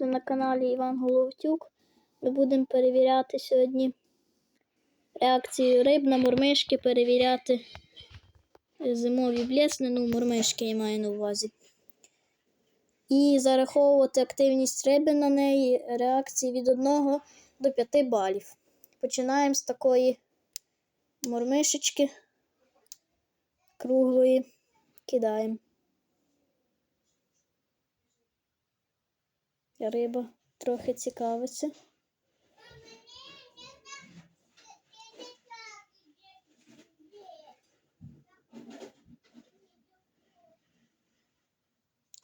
на каналі Іван Головтюк. Ми будемо перевіряти сьогодні реакцію риб на мурмишки, перевіряти зимові блесни, ну, мурмишки я маю на увазі. І зараховувати активність риби на неї реакції від 1 до 5 балів. Починаємо з такої мурмишечки круглої. Кидаємо. Риба трохи цікавиться.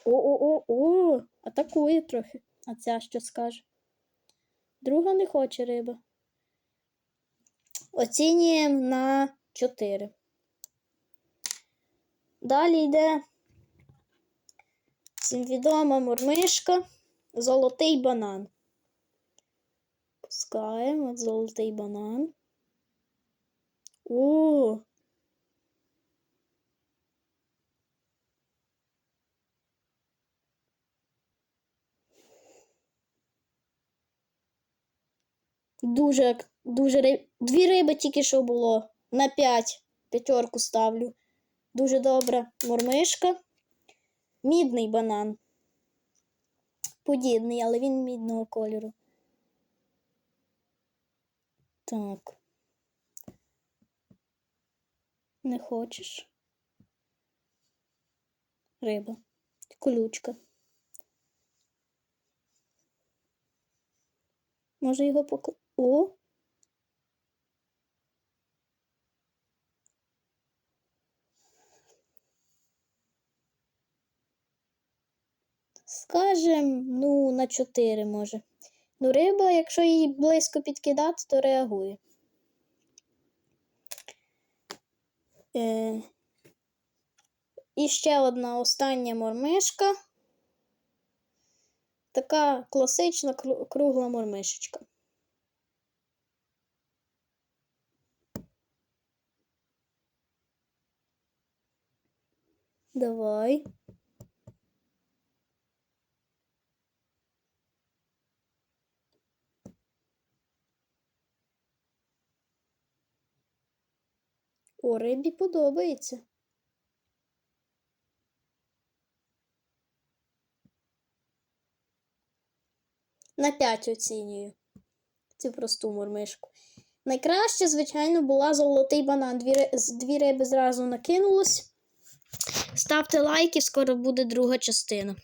О-о-о-о! Атакує трохи. А ця що скаже? Друга не хоче риба. Оцінюємо на 4. Далі йде всім відома мурмишка, золотий банан. Пускаємо от золотий банан. О! Дуже, дуже риб... Дві риби тільки що було. На 5. П'ятерку ставлю. Дуже добра мурмишка. Мідний банан. Подібний, але він мідного кольору. Так. Не хочеш? Риба. Колючка. Може його покласти? О! Скажем, ну, на 4 може. Ну, риба, якщо її близько підкидати, то реагує. Е... І ще одна остання мормишка. Така класична кругла мормишечка. Давай. О, рибі подобається. На 5 оцінюю цю просту мурмишку. Найкраще, звичайно, була золотий банан. Дві, дві риби зразу накинулось. Ставте лайки, скоро буде друга частина.